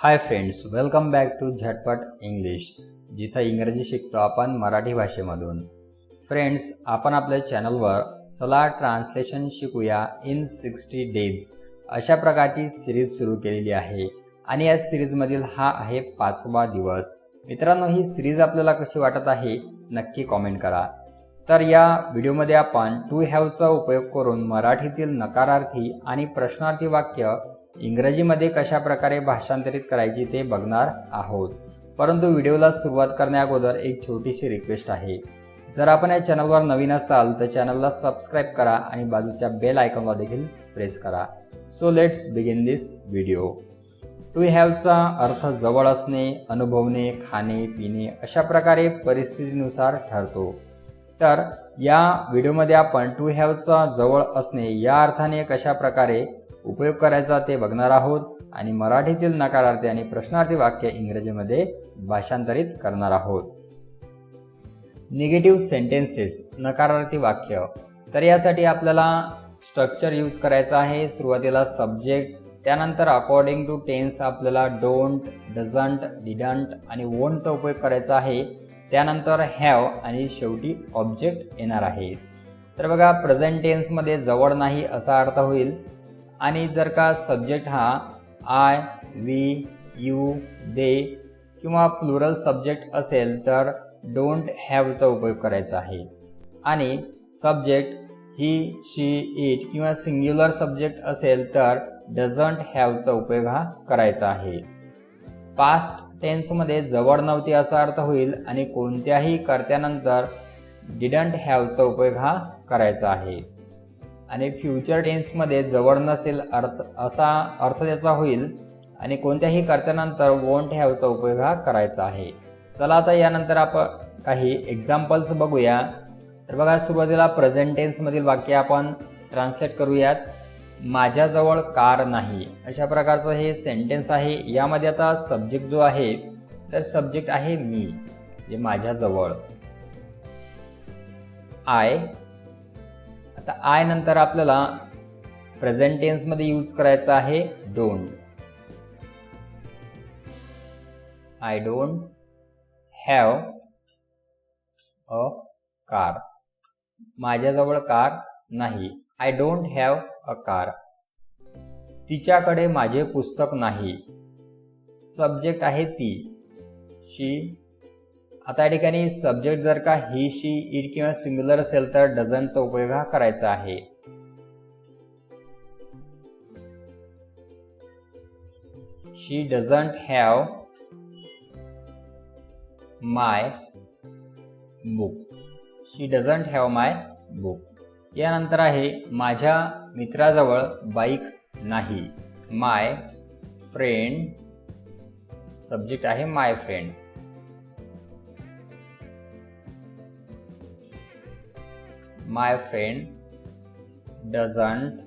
Hi friends welcome back to झटपट English जिथं इंग्रजी शिकतो आपण मराठी भाषेमधून. फ्रेंड्स आपण आपल्या चॅनलवर चला ट्रान्सलेशन शिकूया इन सिक्स्टी डेज अशा प्रकारची सिरीज सुरू केलेली आहे. आणि या सिरीजमधील हा आहे पाचवा दिवस. मित्रांनो ही सिरीज आपल्याला कशी वाटत आहे नक्की कॉमेंट करा. तर या व्हिडिओमध्ये आपण टू हॅवचा उपयोग करून मराठीतील नकारार्थी आणि प्रश्नार्थी वाक्य इंग्रजीमध्ये कशा प्रकारे भाषांतरित करायची ते बघणार आहोत. परंतु व्हिडिओला सुरुवात करण्याअगोदर एक छोटीशी रिक्वेस्ट आहे. जर आपण या चॅनलवर नवीन असाल तर चॅनलला सबस्क्राईब करा आणि बाजूच्या बेल आयकॉनला देखील प्रेस करा. So let's begin this video to हॅवचा अर्थ जवळ असणे अनुभवणे खाणे पिणे अशा प्रकारे परिस्थितीनुसार ठरतो. तर या व्हिडिओमध्ये आपण टू हॅवचा जवळ असणे या अर्थाने कशा प्रकारे उपयोग करायचा ते बघणार आहोत आणि मराठीतील नकारार्थी आणि प्रश्नार्थी वाक्य इंग्रजीमध्ये भाषांतरित करणार आहोत. निगेटिव्ह सेंटेन्सेस नकारार्थी वाक्य. तर यासाठी आपल्याला स्ट्रक्चर यूज करायचं आहे. सुरुवातीला सब्जेक्ट त्यानंतर अकॉर्डिंग टू टेन्स आपल्याला डोंट डझंट डिडंट आणि वोंटचा उपयोग करायचा आहे. त्यानंतर हॅव आणि शेवटी ऑब्जेक्ट येणार आहे. तर बघा प्रेझेंट टेन्समध्ये जवळ नाही असा अर्थ होईल. आणि जर का सब्जेक्ट हा आय वी यू दे किंवा प्लुरल सब्जेक्ट असेल तर डोंट हॅवचा उपयोग करायचा आहे. आणि सब्जेक्ट ही शी इट किंवा सिंग्युलर सब्जेक्ट असेल तर डझंट हॅवचा उपयोग हा करायचा आहे. पास्ट टेन्समध्ये जवळ नव्हती असा अर्थ होईल आणि कोणत्याही कर्त्यानंतर डिडंट हॅवचा उपयोग हा करायचा आहे. आणि फ्युचर टेन्समध्ये जवळ नसेल अर्थ असा अर्थ त्याचा होईल. आणि कोणत्याही कर्त्यानंतर वोंट हॅवचा उपयोग हा करायचा आहे. चला आता यानंतर आपण काही एक्झाम्पल्स बघूया. तर बघा सुरुवातीला प्रेझेंट टेन्समधील वाक्य आपण ट्रान्सलेट करूयात. माझ्याजवळ कार नाही. अशा प्रकारचं हे सेंटेन्स आहे. यामध्ये आता सब्जेक्ट जो आहे तर सब्जेक्ट आहे मी जे माझ्याजवळ. आय तर आय नंतर आपल्याला प्रेझेंट टेन्समध्ये यूज करायचं आहे don't I don't have a car माझ्याजवळ कार नाही. I don't have a car तिच्याकडे माझे पुस्तक नाही. सब्जेक्ट आहे ती. शी आता या ठिकाणी सब्जेक्ट जर का ही शी इट किंवा सिंग्युलर असेल तर डझनचा उपयोग हा करायचा आहे. She doesn't have my book she doesn't have my book यानंतर आहे माझ्या मित्राजवळ बाईक नाही. माय फ्रेंड सब्जेक्ट आहे my friend my friend doesn't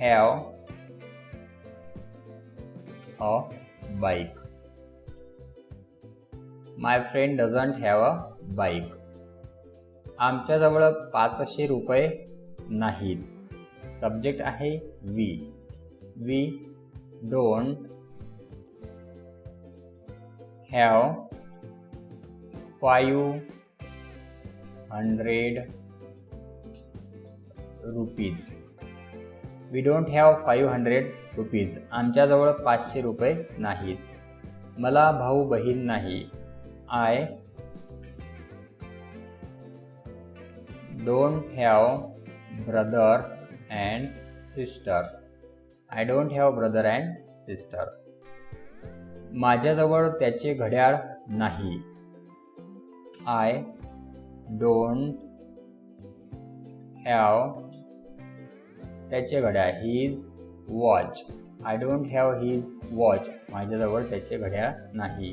have a bike my friend doesn't have a bike आमच्याजवळ पाचशे रुपये नाहीत. सब्जेक्ट आहे we we don't have five hundred rupees we don't have five hundred rupees आमच्याजवळ पाचशे रुपये नाहीत. मला भाऊ बहीण नाही. I don't have brother and sister I don't have brother and sister माझ्याजवळ त्याचे घड्याळ नाही. आय डोंट हॅव त्याचे घड्याळ his watch I don't have his watch माझ्याजवळ त्याचे घड्याळ नाही.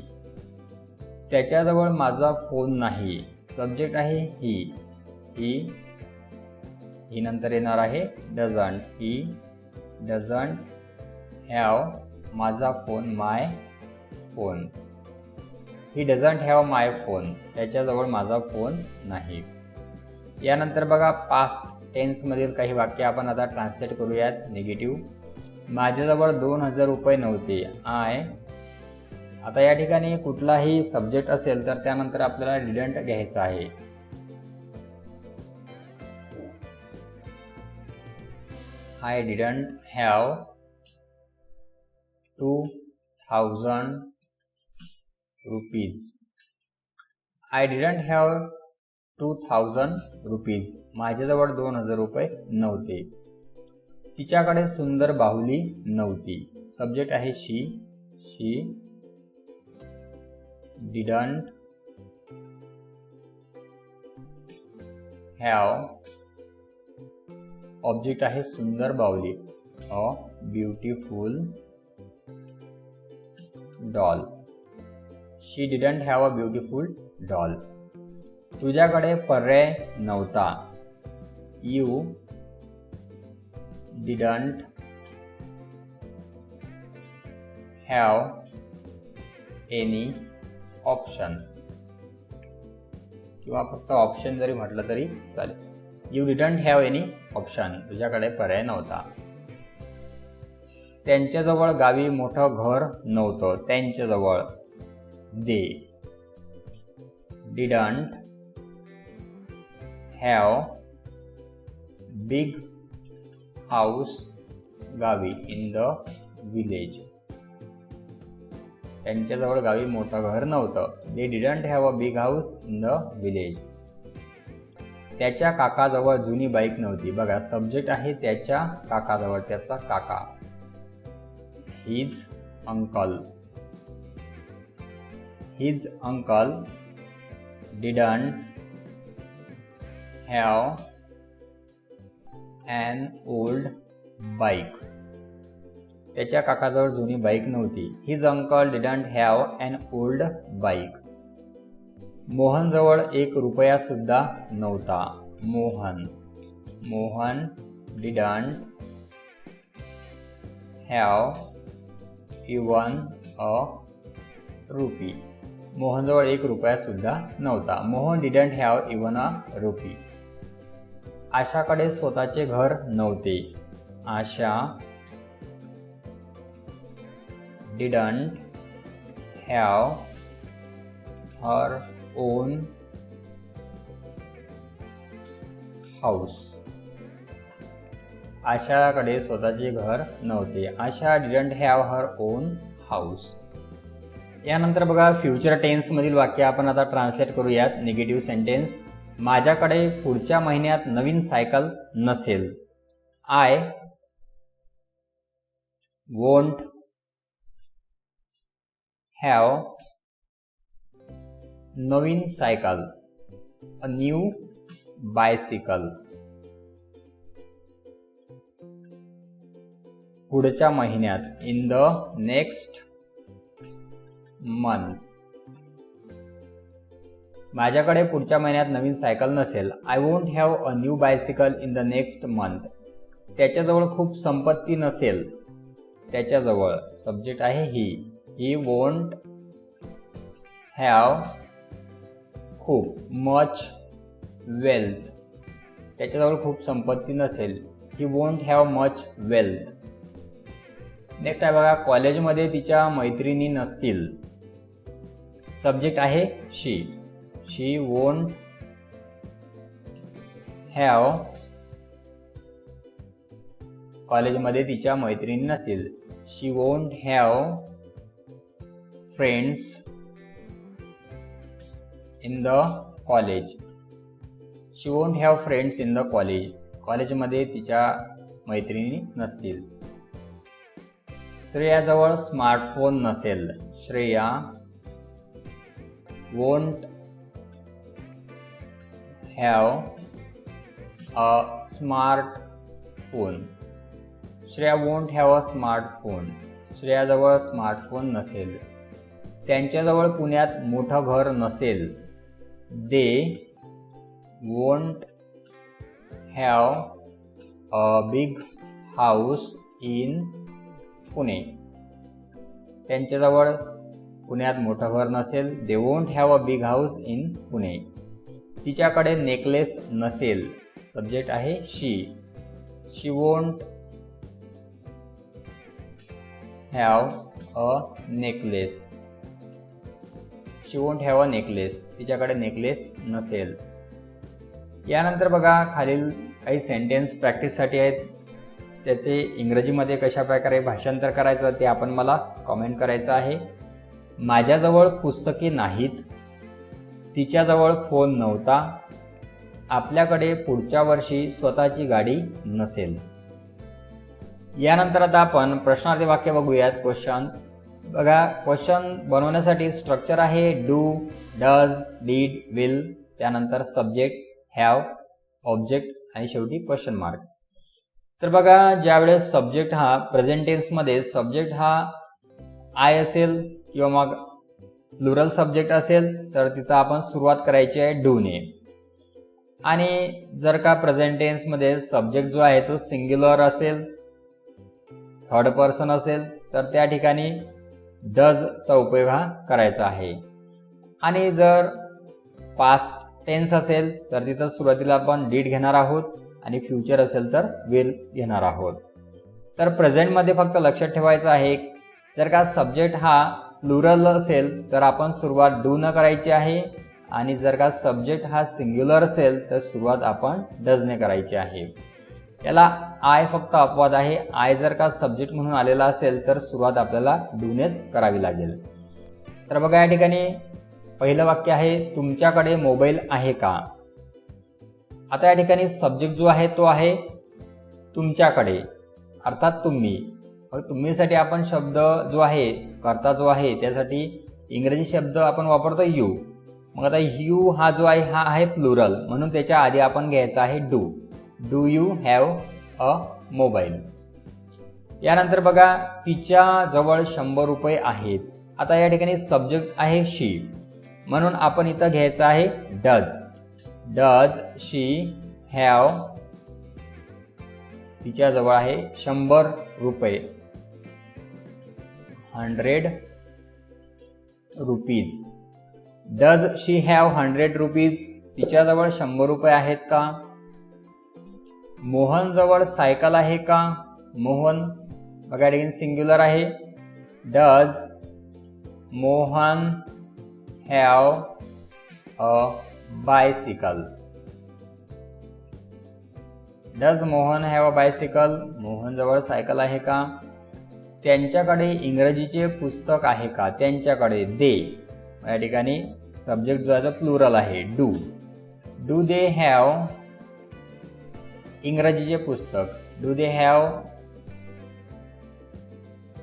त्याच्याजवळ माझा फोन नाही. सब्जेक्ट आहे ही ही ही नंतर येणार आहे डझंट ही डझंट हॅव माझा phone my phone he doesn't have my phone त्याच्याजवळ माझा फोन नाही. यानंतर बघा पास्ट टेन्समधील काही वाक्य आपण आता ट्रान्सलेट करूयात निगेटिव्ह माझ्याजवळ दोन हजार रुपये नव्हते. आय आता या ठिकाणी कुठलाही सब्जेक्ट असेल तर त्यानंतर आपल्याला डिडंट घ्यायचा आहे. I didn't have two thousand rupees I didn't have two thousand rupees माझ्याजवळ दोन हजार रुपये नव्हते. तिच्याकडे सुंदर बाहुली नव्हती. सब्जेक्ट आहे she she didn't have object आहे सुंदर बाहुली. A beautiful doll she didn't have a beautiful doll तुझ्याकडे पर्याय नव्हता. You didn't have any option किंवा फक्त ऑप्शन जरी म्हटलं तरी चालेल. You didn't have any option तुझ्याकडे पर्याय नव्हता. त्यांच्याजवळ गावी मोठं घर नव्हतं. त्यांच्याजवळ they didn't have big house गावी इन द विलेज त्यांच्याजवळ गावी मोठं घर नव्हतं. They didn't have a big house in the village त्याच्या काकाजवळ जुनी बाईक नव्हती. बघा सब्जेक्ट आहे त्याच्या काकाजवळ त्याचा काका. His uncle his uncle didn't have an old bike त्याच्या काकाजवळ जुनी बाईक नव्हती. His uncle didn't have an old bike मोहनजवळ एक रुपया सुद्धा नव्हता. Mohan. Mohan didn't have even a rupee मोहनजवळ एक रुपया सुद्धा नव्हता. Mohan didn't have even a rupee आशाकडे स्वतःचे घर नव्हते. Asha didn't have her own house आशाकडे स्वतःचे घर नव्हते. Asha didn't have her own house यानंतर बघा फ्युचर टेन्समधील वाक्य आपण आता ट्रान्सलेट करूयात. निगेटिव्ह सेंटेन्स माझ्याकडे पुढच्या महिन्यात नवीन सायकल नसेल. आय वोंट हॅव नवीन सायकल अ न्यू बायसिकल पुढच्या महिन्यात. इन द नेक्स्ट मंथ माझ्याकडे पुढच्या महिन्यात नवीन सायकल नसेल I won't have a new bicycle in the next month त्याच्याजवळ खूप संपत्ती नसेल. त्याच्याजवळ सब्जेक्ट आहे ही. ही वोंट हॅव खूप मच वेल्थ त्याच्याजवळ खूप संपत्ती नसेल. He won't have much wealth next आहे बघा कॉलेजमध्ये तिच्या मैत्रिणी नसतील. सब्जेक्ट आहे शी शी वोंट हॅव कॉलेजमध्ये तिच्या मैत्रिणी नसतील. She won't have friends in the college she won't have friends in the college कॉलेजमध्ये तिच्या मैत्रिणी नसतील. श्रेयाजवळ स्मार्टफोन नसेल. Shreya won't have a smart phone Shreya won't have a smartphone श्रेयाजवळ smartphone नसेल. त्यांच्याजवळ पुण्यात मोठं घर नसेल. They won't have a big house in Pune त्यांच्याजवळ पुण्यात मोठं घर नसेल they won't have a big house in Pune तिच्याकडे नेकलेस नसेल. सब्जेक्ट आहे she she won't have a necklace she won't have a necklace तिच्याकडे नेकलेस नसेल. यानंतर बघा खालील काही सेंटेन्स प्रॅक्टिससाठी आहेत. त्याचे इंग्रजीमध्ये कशा प्रकारे भाषांतर करायचं ते आपण मला कॉमेंट करायचं आहे. माझ्याजवळ पुस्तके नाहीत. तिच्याजवळ फोन नव्हता. आपल्याकडे पुढच्या वर्षी स्वतःची गाडी नसेल. यानंतर आता आपण प्रश्नार्थी वाक्य बघूयात. क्वेश्चन. बघा क्वेश्चन बनवण्यासाठी स्ट्रक्चर आहे डू डज डीड विल त्यानंतर सब्जेक्ट हॅव ऑब्जेक्ट आणि शेवटी क्वेश्चन मार्क तर बघा ज्यावेळेस सब्जेक्ट हा प्रेझेंटेन्समध्ये सब्जेक्ट हा आय असेल किंवा मग प्लुरल सब्जेक्ट असेल तर तिथं आपण सुरुवात करायची आहे डूने आणि जर का प्रेझेंट टेन्समध्ये सब्जेक्ट जो आहे तो सिंग्युलर असेल थर्ड पर्सन असेल तर त्या ठिकाणी डजचा उपयोग हा करायचा आहे. आणि जर पास्ट टेन्स असेल तर तिथं सुरुवातीला आपण डीड घेणार आहोत आणि फ्युचर असेल तर विल घेणार आहोत. तर प्रेझेंटमध्ये फक्त लक्षात ठेवायचं आहे जर का सब्जेक्ट हा प्लुरल असेल तर आपण सुरुवात डू न करायची आहे. आणि जर का सब्जेक्ट हा सिंग्युलर असेल तर सुरुवात आपण डजने करायची आहे. याला आय फक्त अपवाद आहे. आय जर का सब्जेक्ट म्हणून आलेला असेल तर सुरुवात आपल्याला डूनेच करावी लागेल. तर बघा या ठिकाणी पहिलं वाक्य आहे तुमच्याकडे मोबाईल आहे का? आता या ठिकाणी सब्जेक्ट जो आहे तो आहे तुमच्याकडे अर्थात तुम्ही. तुम्हीसाठी आपण शब्द जो आहे करता जो आहे त्यासाठी इंग्रजी शब्द आपण वापरतो यू मग आता यू हा जो आहे हा आहे प्लुरल म्हणून त्याच्या आधी आपण घ्यायचा आहे do do you have a mobile यानंतर बघा तिच्या जवळ शंभर रुपये आहेत. आता या ठिकाणी सब्जेक्ट आहे शी म्हणून आपण इथं घ्यायचं आहे डज डज शी हॅव तिच्याजवळ आहे शंभर रुपये. Hundred rupees. Does she have hundred rupees तिच्याजवळ शंभर रुपये आहेत का? मोहनजवळ सायकल आहे का? मोहन बघा ठिकाणी सिंग्युलर आहे. Does Mohan have a bicycle does Mohan have a bicycle मोहनजवळ cycle आहे का? त्यांच्याकडे इंग्रजीचे पुस्तक आहे का? त्यांच्याकडे दे. या ठिकाणी सब्जेक्ट जो आहे तो प्लुरल आहे. डू डू दे हॅव इंग्रजीचे पुस्तक? Do they have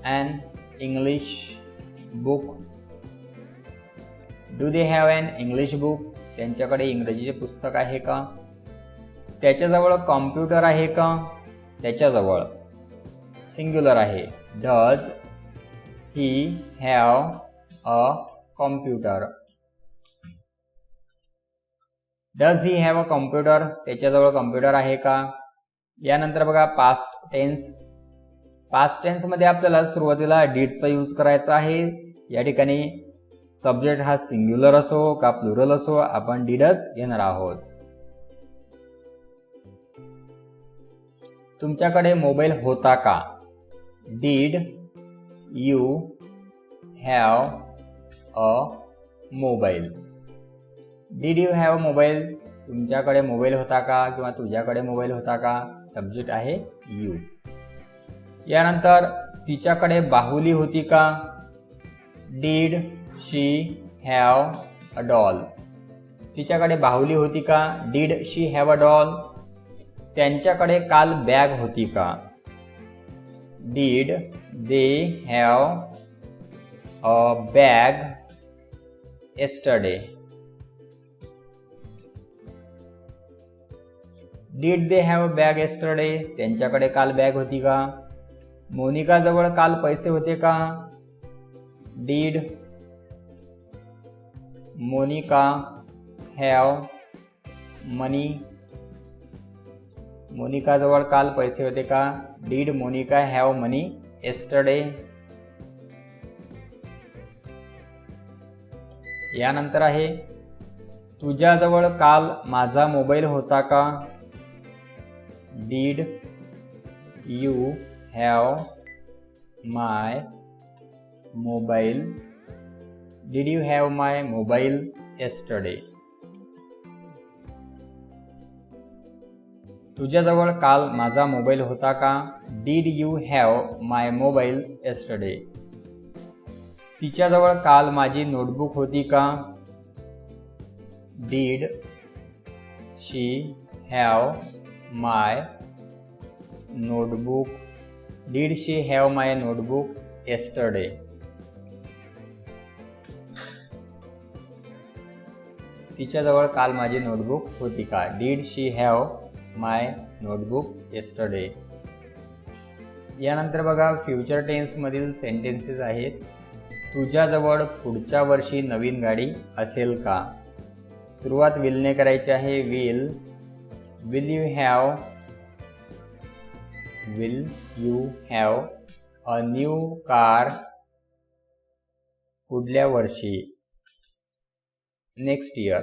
an English book do they have an English book त्यांच्याकडे इंग्रजीचे पुस्तक आहे का? त्याच्याजवळ कॉम्प्युटर आहे का? त्याच्याजवळ. सिंग्युलर आहे. Does he have a computer does he have a computer त्याच्याजवळ कॉम्प्युटर आहे का? यानंतर बघा पास्ट टेन्स पास्ट टेन्समध्ये आपल्याला सुरुवातीला डीडचा यूज करायचा आहे. या ठिकाणी सब्जेक्ट हा सिंग्युलर असो का प्लुरल असो आपण डीडच घेणार आहोत. तुमच्याकडे मोबाईल होता का? Did you have a mobile did you have mobile तुमच्याकडे मोबाईल होता का? किंवा तुझ्याकडे मोबाईल होता का? सब्जेक्ट आहे यू यानंतर तिच्याकडे बाहुली होती का? Did she have a doll तिच्याकडे बाहुली होती का? Did she have a doll त्यांच्याकडे काल बॅग होती का? Did they have a bag yesterday did they have a bag yesterday त्यांच्याकडे काल बॅग होती का? मोनिकाजवळ काल पैसे होते का? डीड मोनिका हॅव मनी मोनिकाजवळ काल पैसे होते का? Did Monica have money yesterday. यानंतर आहे तुझ्याजवळ काल माझा मोबाईल होता का? Did you have my mobile? Did you have my mobile yesterday. तुझ्याजवळ काल माझा मोबाईल होता का? Did you have my mobile yesterday तिच्याजवळ काल माझी नोटबुक होती का? Did she have my notebook did she have my notebook yesterday तिच्याजवळ काल माझी नोटबुक होती का? Did she have my notebook yesterday यानंतर बघा फ्युचर टेन्समधील सेंटेन्सेस आहेत. तुझ्याजवळ पुढच्या वर्षी नवीन गाडी असेल का? सुरुवात विलने करायची आहे will. Will you have will you have a new car पुढल्या वर्षी? Next year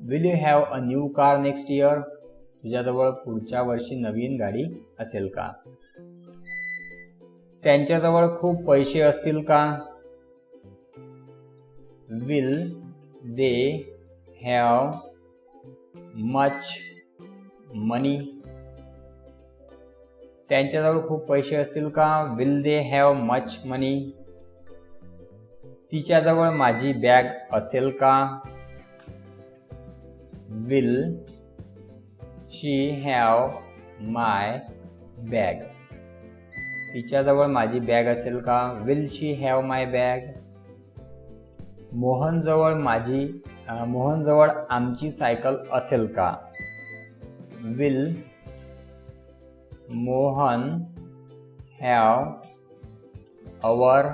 will you have a new car next year तुझ्याजवळ पुढच्या वर्षी नवीन गाडी असेल का? त्यांच्याजवळ खूप पैसे असतील का? Will they have much money त्यांच्याजवळ खूप पैसे असतील का? Will they have much money तिच्याजवळ माझी बॅग असेल का? Will she have my bag तिच्याजवळ माझी बॅग असेल का? Will she have my bag मोहनजवळ माझी मोहनजवळ आमची सायकल असेल का? Will Mohan have our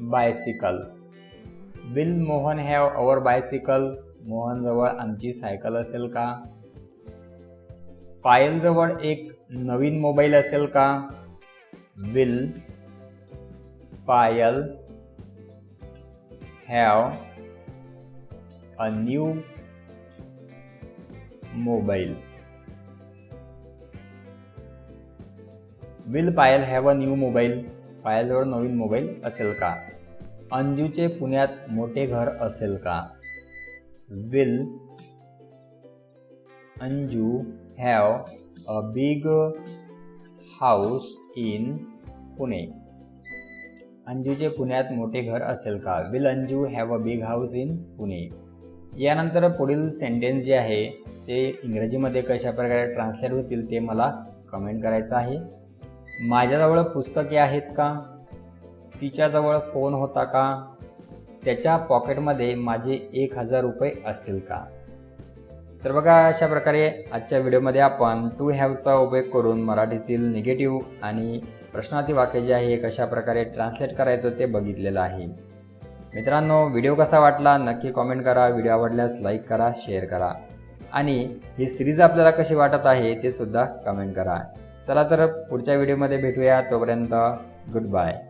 bicycle will Mohan have our bicycle मोहनजवळ आमची सायकल असेल का? पायलजवळ एक नवीन मोबाईल असेल का? Will Payal have a new mobile will Payal have a new mobile पायलजवळ नवीन मोबाईल असेल का? अंजूचे पुण्यात मोठे घर असेल का? Will Anju have a big house in Pune अंजूचे पुण्यात मोठे घर असेल का? Will Anju have a big house in Pune यानंतर पुढील सेंटेन्स जे आहे ते इंग्रजीमध्ये कशा प्रकारे ट्रान्सलेट होतील ते मला कमेंट करायचं आहे. माझ्याजवळ पुस्तके आहेत का? तिच्याजवळ फोन होता का? त्याच्या पॉकेटमध्ये माझे एक हजार रुपये असतील का? तर बघा अशा प्रकारे आजच्या व्हिडिओमध्ये आपण टू हॅवचा उपयोग करून मराठीतील निगेटिव्ह आणि प्रश्नार्थी वाक्य जे आहे कशा प्रकारे ट्रान्सलेट करायचं ते बघितलेलं आहे. मित्रांनो व्हिडिओ कसा वाटला नक्की कॉमेंट करा व्हिडिओ आवडल्यास लाईक करा शेअर करा. आणि ही सिरीज आपल्याला कशी वाटत आहे ते सुद्धा कमेंट करा. चला तर पुढच्या व्हिडिओमध्ये भेटूया तोपर्यंत गुड बाय